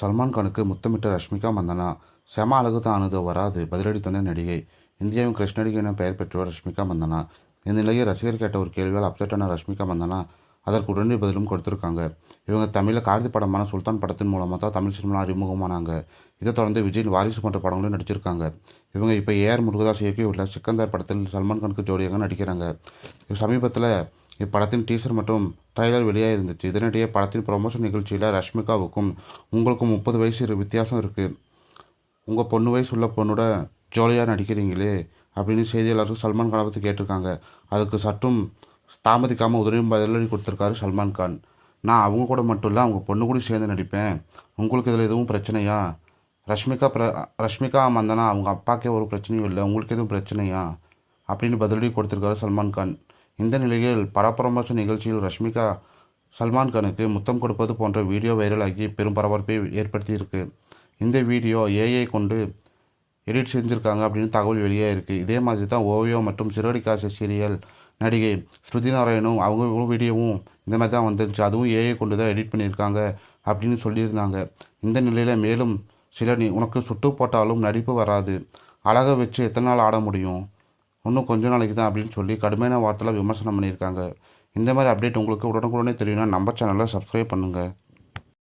சல்மான்கானுக்கு முத்தமிட்ட ரஷ்மிகா மந்தனா. செம அழகு தான் அணுது வராது. பதிலடி தந்த நடிகை. இந்தியாவின் கிருஷ்ணடிகை என பெயர் பெற்றவர் ரஷ்மிகா மந்தனா. இந்த நிலையில் ரசிகர் கேட்ட ஒரு கேள்வியால் அப்செட்டான ரஷ்மிகா மந்தனா அதற்கு உடனடி பதிலும் கொடுத்துருக்காங்க. இவங்க தமிழில் கார்த்தி படமான சுல்தான் படத்தின் மூலமாக தான் தமிழ் சினிமா அறிமுகமானாங்க. இதை தொடர்ந்து விஜயின் வாரிசு போன்ற படங்களும் நடிச்சிருக்காங்க. இவங்க இப்போ ஏஆர் முருகதாஸ் இயக்கியுள்ள சிக்கந்தர் படத்தில் சல்மான் கானுக்கு ஜோடியாக நடிக்கிறாங்க. சமீபத்தில் இப்படத்தின் டீசர் மற்றும் ட்ரைலர் வெளியாக இருந்துச்சு. இதனிடையே படத்தின் ப்ரொமோஷன் நிகழ்ச்சியில் ரஷ்மிகாவுக்கும் உங்களுக்கும் முப்பது வயசு வித்தியாசம் இருக்குது உங்கள் பொண்ணு வயசு உள்ள பொண்ணோட ஜோலியாக நடிக்கிறீங்களே அப்படின்னு செய்தியாளர்கள் சல்மான் கானை பற்றி கேட்டிருக்காங்க. அதுக்கு சற்றும் தாமதிக்காமல் உதவியும் பதிலடி கொடுத்துருக்காரு சல்மான் கான். நான் அவங்க கூட மட்டும் இல்லை அவங்க பொண்ணு கூட சேர்ந்து நடிப்பேன். உங்களுக்கு இதில் எதுவும் பிரச்சனையா? ரஷ்மிகா பிர ரஷ்மிகா மந்தனா அவங்க அப்பாக்கே ஒரு பிரச்சனையும் இல்லை உங்களுக்கு எதுவும் பிரச்சனையா? அப்படின்னு பதிலடி கொடுத்துருக்காரு சல்மான் கான். இந்த நிலையில் பரபரமோஷன் நிகழ்ச்சியில் ரஷ்மிகா சல்மான் கானுக்கு முத்தம் கொடுப்பது போன்ற வீடியோ வைரலாகி பெரும் பரபரப்பை ஏற்படுத்தியிருக்கு. இந்த வீடியோ ஏஐ கொண்டு எடிட் செஞ்சுருக்காங்க அப்படின்னு தகவல் வெளியே இருக்குது இதே மாதிரி தான் ஓவியோ மற்றும் சிறுவடி காசு சீரியல் நடிகை ஸ்ருதி நாராயணும் அவங்க வீடியோவும் இந்த மாதிரி தான் வந்துருந்துச்சு அதுவும் ஏஐ கொண்டு தான் எடிட் பண்ணியிருக்காங்க அப்படின்னு சொல்லியிருந்தாங்க. இந்த நிலையில் மேலும் சில நீ உனக்கு சுட்டு போட்டாலும் நடிப்பு வராது. அழகை வச்சு எத்தனை நாள் ஆட முடியும்? இன்னும் கொஞ்ச நாளைக்கு தான் அப்படின்னு சொல்லி கடுமையான வார்த்தையில் விமர்சனம் பண்ணியிருக்காங்க. இந்த மாதிரி அப்டேட் உங்களுக்கு உடனுக்குடனே தெரியும்னா நம்ம சேனலை சப்ஸ்கிரைப் பண்ணுங்கள்